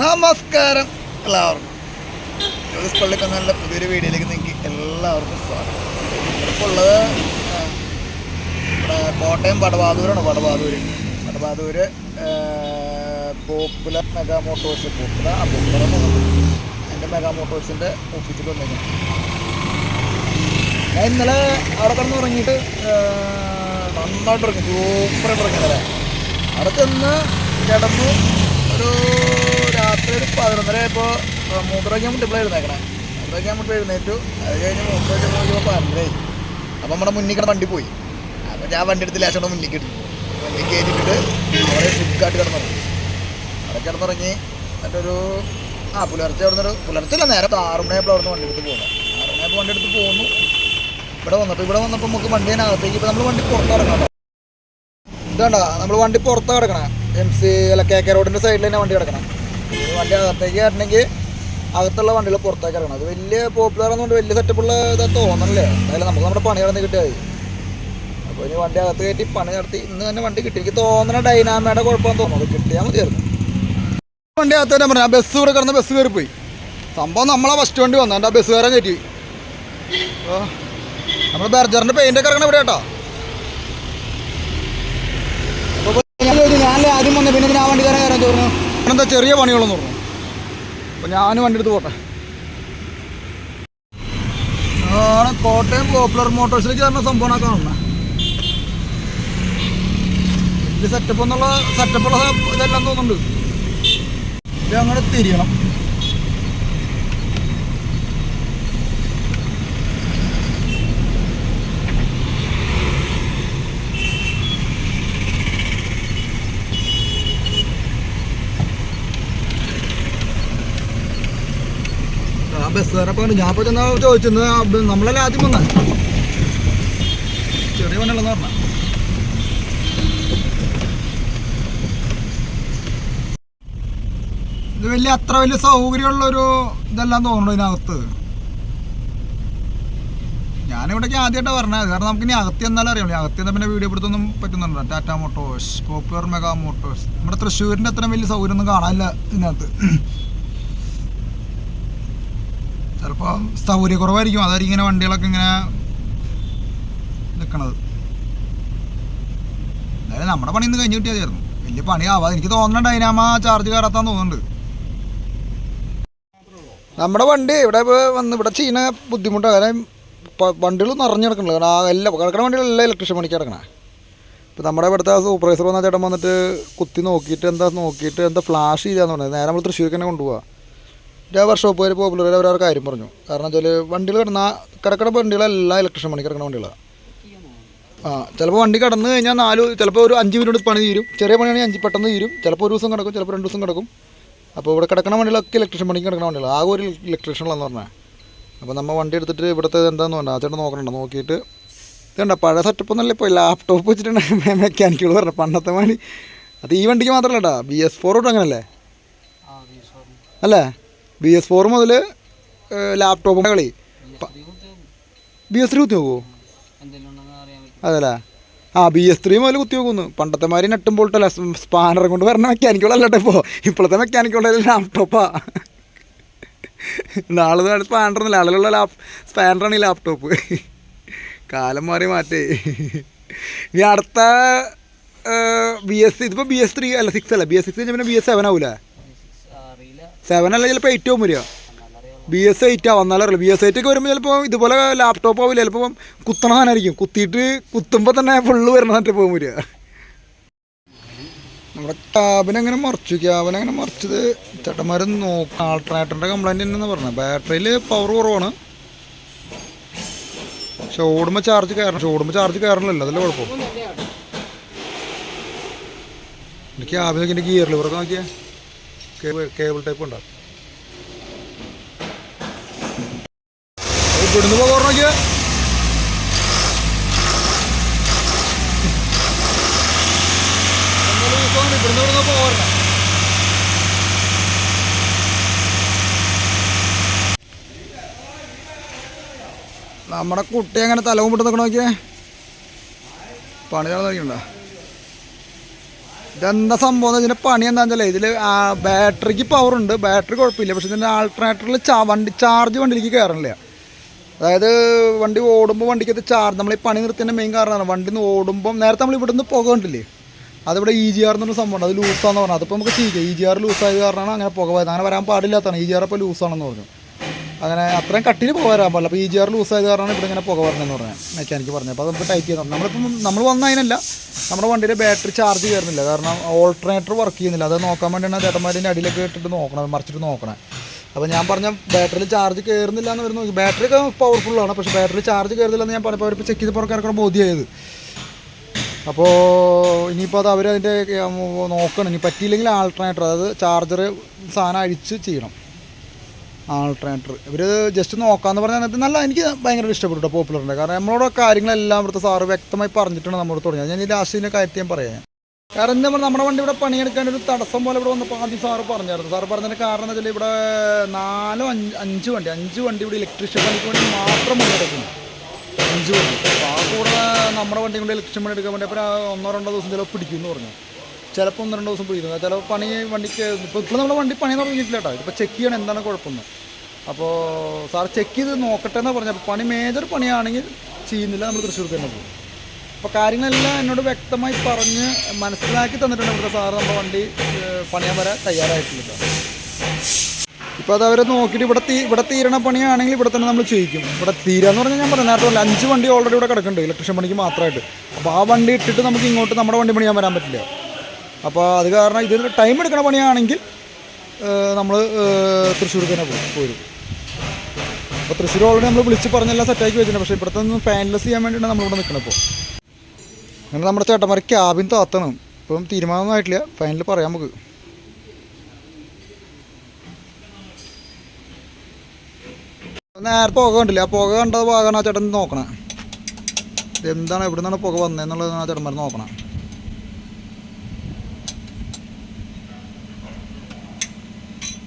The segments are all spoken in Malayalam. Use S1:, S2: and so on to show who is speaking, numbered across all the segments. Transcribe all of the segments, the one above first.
S1: നമസ്കാരം എല്ലാവർക്കും. സ്കൂളിലേക്ക് പള്ളിക്കന്നാലിന്റെ പുതിയൊരു വീഡിയോയിലേക്ക് നിങ്ങൾക്ക് എല്ലാവർക്കും സ്വാഗതം. ഇപ്പോൾ ഉള്ളത് Kottayam പടവാതൂരാണ്. Padavathoor. Padavathoor Popular Mega Motors Popular ആ പോപ്പുലർ എന്റെ മെഗാ മോട്ടോഴ്സിന്റെ ഓഫീസിൽ വന്നേക്കുന്നു ഞാൻ ഇന്നലെ അവിടെ കിടന്ന് ഉറങ്ങിയിട്ട് നന്നായിട്ട് ഉറങ്ങി സൂപ്പറായിട്ട് ഉറങ്ങി ഇന്നലെ. അവിടെ ചെന്ന് കിടന്നു ഒരു ഒരു പതിനൊന്നര ആയപ്പോൾ മൂത്രയ്ക്കാൻ മുട്ടിപ്പോൾ എഴുന്നേക്കണേ. മൂത്രയ്ക്കാൻ മുട്ടിപ്പോൾ എഴുന്നേറ്റു. അത് കഴിഞ്ഞ് മൂത്രയ്ക്ക് നോക്കിയപ്പോൾ പറഞ്ഞേ അപ്പം നമ്മുടെ മുന്നിൽ വണ്ടി പോയി. അപ്പം ഞാൻ വണ്ടി എടുത്ത് അവിടെ മുന്നിൽ കിട്ടും വണ്ടി കയറ്റിയിട്ട് അവിടെ സുഖമായിട്ട് കിടന്നുറങ്ങി. അവിടെ കിടന്നുറങ്ങി എന്നിട്ടൊരു ആ പുലർച്ചെ അവിടെ നിന്നൊരു പുലർച്ചെ അല്ല നേരെ ആറ് മണിയായപ്പോൾ അവിടെ നിന്ന് വണ്ടി എടുത്ത് പോകുന്നത് ആറ് വണ്ടി എടുത്ത് പോകുന്നു ഇവിടെ വന്നപ്പോൾ ഇവിടെ വന്നപ്പോൾ നമുക്ക് വണ്ടി അതിനകത്തേക്ക് ഇപ്പോൾ നമ്മൾ വണ്ടി പുറത്ത് കിടക്കണം ഇതാണ്ട നമ്മൾ വണ്ടി പുറത്ത് കിടക്കണം. എം സി അല്ല കെ കെ റോഡിന്റെ സൈഡിൽ തന്നെ വണ്ടി കിടക്കണം. വണ്ടി അകത്തേക്ക് വരണമെങ്കിൽ അകത്തുള്ള വണ്ടികൾ പുറത്തേക്ക് ഇറങ്ങണം. അത് വലിയ പോപ്പുലർ ആണെന്നുണ്ട് വലിയ സെറ്റപ്പുള്ള ഇതാ തോന്നണല്ലേ? അതായത് നമുക്ക് നമ്മുടെ പണി കടന്ന് കിട്ടിയാൽ അപ്പോൾ ഇനി വണ്ടി അകത്ത് കയറ്റി പണി നടത്തി ഇന്ന് തന്നെ വണ്ടി കിട്ടി. എനിക്ക് തോന്നണ ഡൈനാമയുടെ കുഴപ്പമെന്ന് തോന്നുന്നു. അത് കിട്ടിയാൽ മതിയായിരുന്നു. വണ്ടി അകത്ത് തന്നെ പറഞ്ഞു ആ ബസ് ഇവിടെ കിടന്ന് ബസ് കയറി പോയി സംഭവം നമ്മളെ ഫസ്റ്റ് വണ്ടി വന്നു. എന്റെ ആ ബസ്സുകാരൻ കയറ്റി. അപ്പോൾ നമ്മൾ ബർജറിന്റെ പെയിന്റൊക്കെ ഇറങ്ങണം ഇവിടെ കേട്ടോ. ഞാൻ ഞാനല്ലേ ആദ്യം വന്നു. പിന്നെ ആ വണ്ടിക്കാരൻ കയറാൻ ചോദിച്ചു എന്താ ചെറിയ പണികളെന്ന് പറഞ്ഞു. അപ്പോൾ ഞാനും വണ്ടി എടുത്ത് പോട്ടെ. ആണ് കോട്ടയം പോപ്പുലർ മോട്ടോഴ്സിലേക്ക് തന്നെ സംഭവമാണ് കാണുന്നത്. സെറ്റപ്പ് എന്നുള്ള സെറ്റപ്പുള്ള ഇതെല്ലാം തോന്നുന്നുണ്ട്. ഇത് അങ്ങനെ തിരിയണം. ആ ബസ് കയറപ്പോ ഞാൻ ഇപ്പോൾ ചെന്നാ ചോദിച്ചെന്ന് നമ്മളല്ലേ ആദ്യം വന്ന? ചെറിയ പണികളെന്ന് പറഞ്ഞ. ഇത് വലിയ അത്ര വലിയ സൗകര്യമുള്ളൊരു ഇതെല്ലാം തോന്നുന്നു ഇതിനകത്ത്. ഞാനിവിടേക്ക് ആദ്യമായിട്ടാണ് പറഞ്ഞത് കാരണം നമുക്ക് ഇനി അകത്തി എന്നാലും അറിയാം അകത്തി എന്നാൽ പിന്നെ വീഡിയോ എടുത്തൊന്നും പറ്റുന്നുണ്ടോ Tata Motors Popular Mega Motors നമ്മുടെ തൃശ്ശൂരിന്റെ അത്ര വലിയ സൗകര്യം ഒന്നും കാണാനില്ല ഇതിനകത്ത്. ചിലപ്പോൾ സൗകര്യക്കുറവായിരിക്കും അതായിരിക്കും ഇങ്ങനെ വണ്ടികളൊക്കെ ഇങ്ങനെ നിൽക്കണത് എന്തായാലും നമ്മുടെ പണി ഇന്ന് കഴിഞ്ഞ് കിട്ടിയതായിരുന്നു. വലിയ പണിയാവാതെ എനിക്ക് തോന്നുന്ന ഡൈനാമ ചാർജ് കയറാത്താന്ന് തോന്നുന്നുണ്ട്. നമ്മുടെ വണ്ടി ഇവിടെ വന്ന് ഇവിടെ ചെയ്യുന്ന ബുദ്ധിമുട്ടാണ് കാരണം വണ്ടികൾ നിറഞ്ഞു കാരണം എല്ലാം കിടക്കുന്ന വണ്ടികളെല്ലാം ഇലക്ട്രീഷ്യൻ പണിക്ക് കിടക്കണേ. ഇപ്പോൾ നമ്മുടെ ഇവിടുത്തെ സൂപ്പർവൈസർ വന്ന ചേട്ടൻ വന്നിട്ട് കുത്തി നോക്കിയിട്ട് എന്താ നോക്കിയിട്ട് എന്താ ഫ്ലാഷ് ചെയ്യാന്ന് പറഞ്ഞത്. നേരെ നമ്മൾ തൃശ്ശൂർക്ക് തന്നെ കൊണ്ടുപോകാം ഒരു വർക്ക്ഷോപ്പ് വരെ പോപ്പുലർ അവർ അവരുടെ കാര്യം പറഞ്ഞു. കാരണം വെച്ചാൽ വണ്ടികൾ കിടന്ന കിടക്കണ വണ്ടികളെല്ലാം ഇലക്ട്രീഷ്യൻ പണിക്ക് കിടക്കണ വണ്ടികളാണ് ആ ചിലപ്പോൾ വണ്ടി കടന്നു കഴിഞ്ഞാൽ നാല് ചിലപ്പോൾ ഒരു അഞ്ച് മിനിറ്റ് പണി തീരും. ചെറിയ പണിയാണെങ്കിൽ അഞ്ച് പെട്ടെന്ന് തീരും. ചിലപ്പോൾ ഒരു ദിവസം കിടക്കും ചിലപ്പോൾ രണ്ട് ദിവസം കിടക്കും. അപ്പോൾ ഇവിടെ കിടക്കുന്ന വണ്ടികളൊക്കെ ഇലക്ട്രിഷൻ പണിക്ക് കിടക്കുന്ന വണ്ടികൾ ആകെ ഒരു ഇലക്ട്രീഷ്യനാണെന്ന് പറഞ്ഞാൽ അപ്പോൾ നമ്മൾ വണ്ടി എടുത്തിട്ട് ഇവിടുത്തെ എന്താണെന്ന് പറഞ്ഞാൽ ആ ചേട്ടൻ നോക്കണ്ട നോക്കിയിട്ട് ഇതുണ്ട പഴയ സെറ്റപ്പ് ഒന്നല്ല ഇപ്പോൾ ലാപ്ടോപ്പ് വെച്ചിട്ടുണ്ടെങ്കിൽ മെക്കാനിക്കുകൾ പറഞ്ഞത്. പണ്ടത്തെ വണ്ടി അത് ഈ വണ്ടിക്ക് മാത്രമല്ല കേട്ടോ ബി എസ് ഫോർ തൊട്ട് അങ്ങനല്ലേ? അല്ലേ? ബി എസ് ഫോർ മുതൽ ലാപ്ടോപ്പ് കളി. ബി എസ് ത്രീ കുത്തി നോക്കുമോ അതല്ലേ? ആ ബി എസ് ത്രീ മുതൽ കുത്തി നോക്കുന്നു പണ്ടത്തെ മാതിരി നെട്ടും പോൾട്ടല്ല സ്പാനർ കൊണ്ട് വരണ മെക്കാനിക്കുകളല്ല ഇപ്പോൾ ഇപ്പോഴത്തെ മെക്കാനിക്കുകളുടെ ലാപ്ടോപ്പാ നാളെ സ്പാനർ ഒന്നുമില്ല. ആളിലുള്ള ലാപ് സ്പാനറാണ് ഈ ലാപ്ടോപ്പ് കാലം മാറി മാറ്റേ. ഇനി അടുത്ത ബി എസ് ഇതിപ്പോൾ ബി എസ് ത്രീ അല്ല സിക്സ് അല്ല. ബി എസ് സിക്സ് കഴിഞ്ഞാൽ പിന്നെ ബി എസ് സെവൻ ആവൂലേ? സെവൻ അല്ല ചിലപ്പോൾ എയ്റ്റ് ആവും വരിക. ബി എസ് എയ്റ്റ് ആവും എന്നാലും അറിയില്ല ബി എസ് എയ്റ്റ് ഒക്കെ വരുമ്പോൾ ചിലപ്പോൾ ഇതുപോലെ ലാപ്ടോപ്പ് ആവില്ല ചിലപ്പോൾ കുത്തണ സാധനമായിരിക്കും. കുത്തിയിട്ട് കുത്തുമ്പോൾ തന്നെ ഫുള്ള് വരുന്ന സാധനത്തിൽ പോകും വരിക. നമ്മുടെ ടാബിനെങ്ങനെ മറിച്ചു ക്യാബിനെങ്ങനെ മറിച്ചത്? ചേട്ടന്മാർ നോക്കാം. ആൾട്ടർനേറ്ററിന്റെ കംപ്ലൈന്റ് തന്നെയെന്ന് പറഞ്ഞത്. ബാറ്ററിയിൽ പവർ കുറവാണ്. പക്ഷെ ഓടുമ്പോൾ ചാർജ് കയറണം. പക്ഷെ ഓടുമ്പോൾ ചാർജ് കയറണമല്ലോ അതല്ലേ കുഴപ്പം? എനിക്ക് എന്റെ ഗിയർ ലിവറൊക്കെ നോക്കിയാൽ കേബിൾ ടൈപ്പ് ഉണ്ടാവും. ഇവിടുന്ന് പോകാൻ നോക്കിയാ ഇവിടുന്ന് ഇവിടുന്ന് പോകാറുണ്ട് നമ്മുടെ കുട്ടി അങ്ങനെ തലവും പിട്ട് നിൽക്കണോക്കിയേ പണി നടന്നിട്ടുണ്ടോ ഇതെന്താ സംഭവം വെച്ചാൽ പണി എന്താണെന്ന് വെച്ചാൽ ഇതിൽ ബാറ്ററിക്ക് പവർ ഉണ്ട്. ബാറ്ററി കുഴപ്പമില്ല. പക്ഷെ ഇതിന്റെ ആൾട്ടർനേറ്ററിൽ ചാ വണ്ടി ചാർജ് വണ്ടിയിലേക്ക് കയറണില്ല അതായത് വണ്ടി ഓടുമ്പോൾ വണ്ടിക്കകത്ത് ചാർജ് നമ്മൾ ഈ പണി നിർത്തിയതിന്റെ മെയിൻ കാരണമാണ് വണ്ടി നിന്ന് ഓടുമ്പം നേരത്തെ നമ്മൾ ഇവിടുന്ന് പുക കണ്ടില്ലേ? അതിവിടെ ഇ ജി ആർ എന്നൊരു സംഭവം അത് ലൂസാന്ന് പറഞ്ഞത്. അതിപ്പോൾ നമുക്ക് ചെയ്യാം ഇ ജി ആർ ലൂസായത് കാരണമാണ് അങ്ങനെ പുക പോയത്. അങ്ങനെ വരാൻ പാടില്ലാത്തതാണ്. ഇ ജി ആർ ഇപ്പോൾ ലൂസാണെന്ന് പറഞ്ഞു. അങ്ങനെ അത്രയും കട്ടിന് പോകാൻ പാടില്ല. അപ്പോൾ ഇ ജി ആർ ആയത് കാരണമാണ് ഇവിടെ ഇങ്ങനെ പുക പറഞ്ഞതെന്ന് പറഞ്ഞാൽ മെക്കാനിക്ക് പറഞ്ഞത് അപ്പോൾ അത് നമുക്ക് ടൈറ്റ് ചെയ്യാൻ നമ്മളിപ്പം നമ്മൾ വന്നതിനല്ല നമ്മുടെ വണ്ടിയുടെ ബാറ്ററി ചാർജ് കയറുന്നില്ല കാരണം ഓൾട്ടർനേറ്റർ വർക്ക് ചെയ്യുന്നില്ല. അത് നോക്കാൻ വേണ്ടിയാണ് ചേട്ടന്മാരിന്റെ അടിയിലൊക്കെ ഇട്ടിട്ട് നോക്കണം മറിച്ചിട്ട് നോക്കണേ. അപ്പോൾ ഞാൻ പറഞ്ഞ ബാറ്ററിയിൽ ചാർജ് കയറുന്നില്ല എന്ന് വരുന്നു. ബാറ്ററി ഒക്കെ പവർഫുള്ളാണ് പക്ഷേ ബാറ്ററി ചാർജ് കയറുന്നില്ല എന്ന് ഞാൻ പറഞ്ഞപ്പോൾ അവരിപ്പോൾ ചെക്ക് ചെയ്ത് പുറക്കിറക്കണം ബോധ്യമായത് അപ്പോൾ ഇനിയിപ്പോൾ അത് അവരതിന്റെ നോക്കണം. ഇനി പറ്റിയില്ലെങ്കിൽ ആൾട്ടർനേറ്റർ അതായത് ചാർജർ സാധനം അഴിച്ച് ചെയ്യണം. ആൾട്ടർനേറ്റർ. ഇവർ ജസ്റ്റ് നോക്കാമെന്ന് പറഞ്ഞാൽ നല്ല എനിക്ക് ഭയങ്കര ഇഷ്ടപ്പെട്ടു പോപ്പുലറിന്റെ കാരണം നമ്മളോട് കാര്യങ്ങളെല്ലാം ഇവിടുത്തെ സാറ് വ്യക്തമായി പറഞ്ഞിട്ടാണ് നമ്മളോട് തുടങ്ങിയത്. ഞാൻ ഈ ലാസ്റ്റിന്റെ കാര്യത്തിൽ ഞാൻ പറയാം. കാരണം എന്താ പറയുക നമ്മുടെ വണ്ടി ഇവിടെ പണിയെടുക്കാൻ ഒരു തടസ്സം പോലെ ഇവിടെ വന്നപ്പോൾ ആദ്യം സാറ് പറഞ്ഞായിരുന്നു. സാറ് പറഞ്ഞതിന് കാരണം എന്താ വെച്ചാൽ ഇവിടെ നാലോ അഞ്ച് അഞ്ച് വണ്ടി അഞ്ച് വണ്ടി ഇവിടെ ഇലക്ട്രീഷ്യൻ പണിക്ക് വേണ്ടി മാത്രം പണിയെടുക്കുന്നു അഞ്ച് വണ്ടി. അപ്പോൾ ആ കൂടെ നമ്മുടെ വണ്ടി കൊണ്ട് ഇലക്ട്രീഷ്യൻ പണി എടുക്കാൻ വേണ്ടി അപ്പോൾ ഒന്നോ രണ്ടോ ദിവസം ചിലപ്പോൾ പിടിക്കും എന്ന് പറഞ്ഞു. ചിലപ്പോൾ ഒന്ന് രണ്ട് ദിവസം പിടിക്കുന്നത് ചിലപ്പോൾ പണി വണ്ടിക്ക് ഇപ്പോൾ ഇപ്പോൾ നമ്മുടെ വണ്ടി പണി തുടങ്ങിയിട്ടില്ല കേട്ടോ. ഇപ്പോൾ ചെക്ക് ചെയ്യണം എന്താണ് കുഴപ്പമെന്ന്. അപ്പോൾ സാർ ചെക്ക് ചെയ്ത് നോക്കട്ടെ എന്നാണ് പറഞ്ഞത്. അപ്പോൾ പണി മേജർ പണിയാണെങ്കിൽ ചെയ്യുന്നില്ല നമ്മൾ തൃശ്ശൂർക്ക് തന്നെ പോകും. അപ്പോൾ കാര്യങ്ങളെല്ലാം എന്നോട് വ്യക്തമായി പറഞ്ഞ് മനസ്സിലാക്കി തന്നിട്ടുണ്ട് ഇവിടെ സാറ് നമ്മുടെ വണ്ടി പണിയാൻ വരാൻ തയ്യാറായിട്ടില്ല. ഇപ്പോൾ അത് അവരെ നോക്കിയിട്ട് ഇവിടെ തീ ഇവിടെ തീരണ പണിയാണെങ്കിൽ ഇവിടെ തന്നെ നമ്മൾ ചെയ്യിക്കും. ഇവിടെ തീരാന്ന് പറഞ്ഞാൽ ഞാൻ പറഞ്ഞു നേരത്തെ അഞ്ച് വണ്ടി ഓൾറെഡി ഇവിടെ കിടക്കുന്നുണ്ട്. ഇലക്ട്രീഷ്യൻ പണിക്ക് മാത്രമായിട്ട്. അപ്പോൾ ആ വണ്ടി ഇട്ടിട്ട് നമുക്ക് ഇങ്ങോട്ട് നമ്മുടെ വണ്ടി പണിയാൻ വരാൻ പറ്റില്ല. അപ്പോൾ അത് കാരണം ഇതിൽ ടൈം എടുക്കണ പണിയാണെങ്കിൽ നമ്മൾ തൃശ്ശൂർക്ക് തന്നെ പോകും പോരും. അപ്പോൾ തൃശ്ശൂർ ഓൾറെഡി നമ്മൾ വിളിച്ച് പറഞ്ഞെല്ലാം സെറ്റാക്കി വെച്ചിട്ടുണ്ട്. പക്ഷേ ഇവിടുത്തെ ഒന്ന് ഫാൻലെസ് ചെയ്യാൻ വേണ്ടിയിട്ടാണ് നമ്മളിവിടെ നിൽക്കുന്നത് ഇപ്പോൾ അങ്ങനെ നമ്മുടെ ചേട്ടന്മാർ ക്യാബിൻ താത്തണം. ഇപ്പം തീരുമാനമൊന്നും ആയിട്ടില്ല. ഫൈനൽ പറയാം നമുക്ക്. നേരെ പുക കണ്ടില്ല? ആ പുക കണ്ട ഭാഗമാണ് ആ ചേട്ടൻ നോക്കണേ. എന്താണ് എവിടെ നിന്നാണ് പുക വന്നതെന്നുള്ളത് ആ ചേട്ടന്മാർ നോക്കണം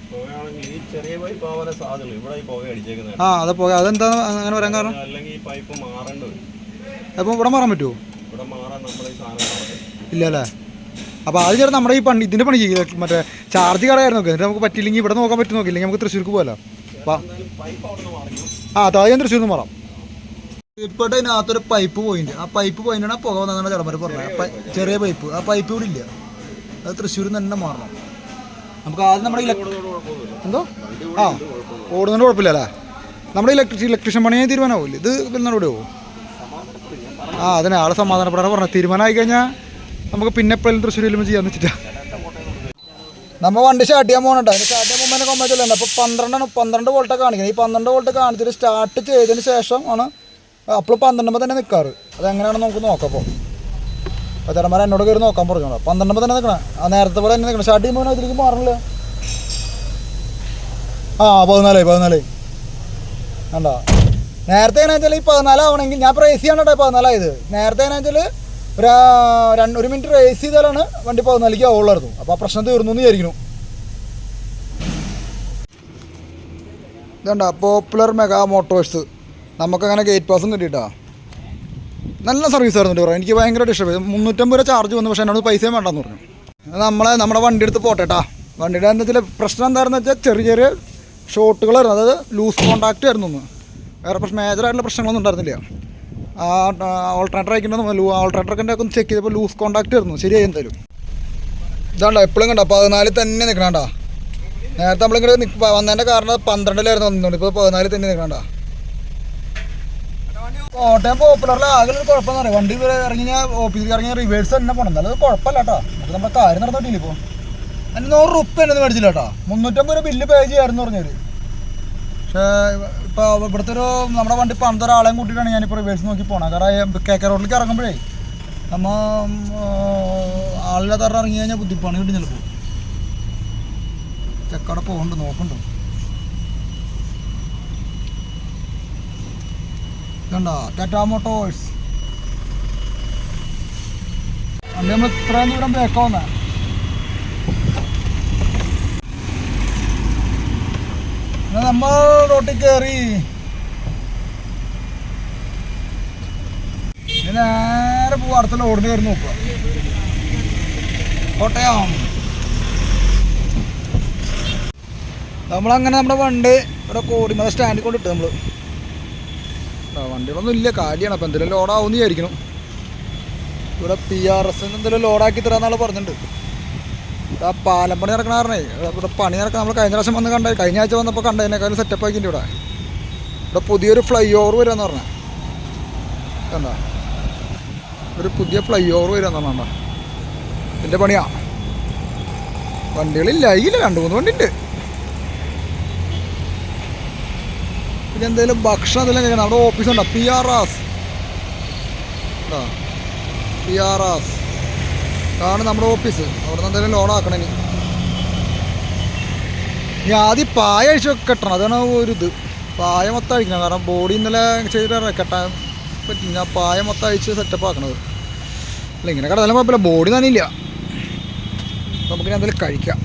S2: പുകയാണെങ്കിൽ ഈ ചെറിയ പൈപ്പ് ആവാൻ സാധ്യതയുള്ളൂ ഇവിടെ ഈ പുക അടിച്ചേക്കുന്നത്
S1: ആ അത് പുക. അതെന്താ അങ്ങനെ വരാൻ കാരണം?
S2: അല്ലെങ്കിൽ ഈ പൈപ്പ് മാറേണ്ടി വരും.
S1: അപ്പം ഇവിടെ മാറാൻ പറ്റുമോ? ഇല്ല അല്ലേ അപ്പോൾ അത് ചേട്ടൻ നമ്മുടെ ഈ പണി ഇതിന്റെ പണി ചെയ്യില്ല? മറ്റേ ചാർജ് കടയായിരുന്നു നോക്കുക എന്നിട്ട് നമുക്ക് പറ്റില്ലെങ്കിൽ ഇവിടെ നോക്കാൻ പറ്റും നോക്കില്ലെങ്കിൽ നമുക്ക് തൃശ്ശൂർക്ക് പോകാലോ. അപ്പോൾ ആ അത് ഞാൻ തൃശ്ശൂർ നിന്ന് മാറാം. ഇപ്പോഴത്തെ ഇതിനകത്തൊരു പൈപ്പ് പോയിന്റ് ആ പൈപ്പ് പോയിന്റാണ് പുക വന്നാൽ ചേട്ടന്മാർ പറഞ്ഞത്. ആ ചെറിയ പൈപ്പ്. ആ പൈപ്പ് ഇവിടെ ഇല്ല. അത് തൃശ്ശൂരിൽ നിന്ന് തന്നെ മാറണം. നമുക്ക് ആദ്യം നമ്മുടെ എന്തോ? ആ ഓടുന്നതിന് കുഴപ്പമില്ല അല്ലേ? നമ്മുടെ ഇലക്ട്രിക് ഇലക്ട്രീഷ്യൻ പണിയാൻ തീരുമാനമാവില്ല? ഇത് ഇവിടെ പോകും ആ അതിനെ ആളെ സമാധാനപ്പെടാൻ പറഞ്ഞത് തീരുമാനമായി കഴിഞ്ഞാൽ നമുക്ക് പിന്നെ എപ്പോഴും ചെല്ലുമ്പോൾ ചെയ്യാന്ന് വെച്ചിട്ടാ. നമ്മൾ വണ്ടി സ്റ്റാർട്ട് ചെയ്യാൻ പോകണട്ടോ അതിന് സ്റ്റാർട്ട് ചെയ്യാൻ പോകുമ്പോൾ കൊമ്പച്ചല്ലേ അപ്പോൾ പന്ത്രണ്ടാണ് പന്ത്രണ്ട് വോൾട്ട് കാണിക്കുന്നത് ഈ പന്ത്രണ്ട് വോൾട്ട് കാണിച്ചിട്ട് സ്റ്റാർട്ട് ചെയ്തതിന് ശേഷം ആണ് അപ്പോൾ പന്ത്രണ്ടുമ്പോൾ തന്നെ നിൽക്കാറ് അത് എങ്ങനെയാണെന്ന് നമുക്ക് നോക്കാം അപ്പോൾ അപ്പോൾ ചേട്ടന്മാർ എന്നോട് കയറി നോക്കാൻ പറഞ്ഞോളാം പന്ത്രണ്ടുമ്പോൾ തന്നെ നിൽക്കണം ആ നേരത്തെ പോലെ തന്നെ നിൽക്കണം സ്റ്റാർട്ട് ചെയ്യുമ്പോൾ അതിലേക്ക് മാറണില്ല? ആ പതിനാലായി പതിനാലായി കണ്ടോ? നേരത്തെ എങ്ങനെ വെച്ചാൽ ഈ പതിനാലാവണമെങ്കിൽ ഞാൻ റേസ് ചെയ്യണം കേട്ടോ പതിനാലായത് നേരത്തെ എങ്ങനെ വെച്ചാൽ ഒരു രണ്ട് ഒരു മിനിറ്റ് റേസ് ചെയ്താലാണ് വണ്ടി പതിനാലിക്ക് ആവുള്ളായിരുന്നു. അപ്പോൾ ആ പ്രശ്നം തീർന്നു എന്ന് വിചാരിക്കുന്നു. ഇതുണ്ട? പോപ്പുലർ മെഗാ മോട്ടോഴ്സ് നമുക്കങ്ങനെ ഗേറ്റ് പാസും കിട്ടിയിട്ടാ. നല്ല സർവീസ് ആയിരുന്നു ഡ്രൈവർ എനിക്ക് ഭയങ്കരമായിട്ട് ഇഷ്ടപ്പെട്ടു. മുന്നൂറ്റമ്പത് രൂപ ചാർജ് വന്നു പക്ഷേ എന്നോട് പൈസയും വേണ്ടെന്ന് പറഞ്ഞു. നമ്മളെ നമ്മുടെ വണ്ടി എടുത്ത് പോട്ടെട്ടാ വണ്ടിയുടെ വെച്ചാൽ പ്രശ്നം എന്താണെന്ന് വെച്ചാൽ ചെറിയ ചെറിയ ഷോട്ടുകളായിരുന്നു അതായത് ലൂസ് കോണ്ടാക്റ്റ് ആയിരുന്നു ഒന്ന്. വേറെ പ്രശ്നം മേജറായിട്ടുള്ള പ്രശ്നങ്ങളൊന്നും ഉണ്ടായിരുന്നില്ല. ആ ഓൾട്ടർനേറ്റർ അയക്കേണ്ടത് ഓൾട്ടർനേറ്ററൊക്കെ ഒന്ന് ചെക്ക് ചെയ്തപ്പോൾ ലൂസ് കോണ്ടാക്റ്റ് ആയിരുന്നു. ശരിയായി എന്തായാലും. ഇതാണ്ടോ എപ്പോഴും കണ്ടോ? പതിനാലിൽ തന്നെ നിൽക്കണാണ്ടാ നേരത്തെ നമ്മളിങ്ങോട്ട് നിൽക്കുക വന്നതിന്റെ കാരണം പന്ത്രണ്ടിലായിരുന്നു വന്നിട്ടുണ്ട് ഇപ്പോൾ പതിനാലിൽ തന്നെ നിൽക്കണാണ്ടാ കോട്ടയം പോപ്പുലറിൽ ആകെ ഒരു കുഴപ്പമെന്ന് പറയാം. വണ്ടി ഇറങ്ങി ഞാൻ ഓഫീസിൽ ഇറങ്ങി റിവേഴ്സ് തന്നെ പോകണം എന്നാലും കുഴപ്പമില്ല കേട്ടോ. നമ്മൾ നമ്മുടെ കാര്യം നടന്നിട്ടില്ല ഇപ്പോൾ അതിന് നൂറ് റുപ്യ എന്നെ മേടിച്ചില്ല കേട്ടോ. മുന്നൂറ്റമ്പത് രൂപ ബില്ല് പേ ചെയ്യായിരുന്നു പറഞ്ഞവര്. പക്ഷേ ഇപ്പോൾ ഇവിടുത്തെ ഒരു നമ്മുടെ വണ്ടി പണിത ഒരാളെയും കൂട്ടിയിട്ടാണ് ഞാനിപ്പോൾ റിവേഴ്സ് നോക്കി പോകണം കാരണം കെ കെ റോഡിലേക്ക് ഇറങ്ങുമ്പോഴേ നമ്മ ആളില്ലാത്ത ഇറങ്ങി കഴിഞ്ഞാൽ ബുദ്ധിപ്പാണ് കിട്ടും ചിലപ്പോൾ ചെക്കടെ പോകുന്നുണ്ട് നോക്കുന്നുണ്ടോ ഇതുണ്ടോ ടാറ്റാ മോട്ടോഴ്സ് വണ്ടി നമ്മൾ ഇത്രയും ദൂരം ബേക്കാവുന്ന നമ്മൾ റോട്ടിൽ കയറി നേരെ പോവാ. അടുത്ത ലോഡിന് കയറി നോക്കുക കോട്ടയം. നമ്മളങ്ങനെ നമ്മുടെ വണ്ടി ഇവിടെ കോടിമല സ്റ്റാൻഡിൽ കൊണ്ടിട്ട് നമ്മൾ വണ്ടികളൊന്നും ഇല്ല. കാലിയാണ് അപ്പം എന്തെങ്കിലും ലോഡാവുമെന്ന് വിചാരിക്കണം ഇവിടെ പി ആർ എസ് എന്തെങ്കിലും ലോഡാക്കി തരാന്നാൾ പറഞ്ഞിട്ടുണ്ട് ആ പാലം പണി നടക്കണ കാരണേ. ഇവിടെ പണി നടക്കാൻ നമ്മൾ കഴിഞ്ഞ പ്രാവശ്യം വന്ന് കണ്ട കഴിഞ്ഞ ആഴ്ച വന്നപ്പോൾ കണ്ടതിനേക്കാളും സെറ്റപ്പ് ആക്കിയിട്ട് ഇവിടെ. ഇവിടെ പുതിയൊരു ഫ്ലൈ ഓവർ വരാമെന്ന് പറഞ്ഞേ. കണ്ടോ? ഒരു പുതിയ ഫ്ലൈ ഓവർ വരാമെന്ന് പറഞ്ഞാ. എന്റെ പണിയാ. വണ്ടികളില്ല. ഇല്ല. രണ്ട് മൂന്ന് വണ്ടി ഉണ്ട് പിന്നെ എന്തെങ്കിലും ഭക്ഷണം എന്തെങ്കിലും കഴിക്കണം. അവിടെ ഓഫീസ് ഉണ്ടോ P R S P R S ആണ് നമ്മുടെ ഓഫീസ്. അവിടെ നിന്ന് എന്തെങ്കിലും ലോൺ ആക്കണം ഇനി ഇനി ആദ്യം പായ അഴിച്ച് കെട്ടണം. അതാണ് ഒരു ഇത്. പായ മൊത്തം അഴിക്കണം. കാരണം ബോഡി ഇന്നലെ ചെയ്തിട്ട് കെട്ടാൻ പറ്റില്ല. ഞാൻ പായ മൊത്തം അഴിച്ച് സെറ്റപ്പ് ആക്കണത്. അല്ല ഇങ്ങനെ കിടന്നാലും കുഴപ്പമില്ല. ബോഡി നനയില്ല. നമുക്കിനി എന്തെങ്കിലും കഴിക്കാം.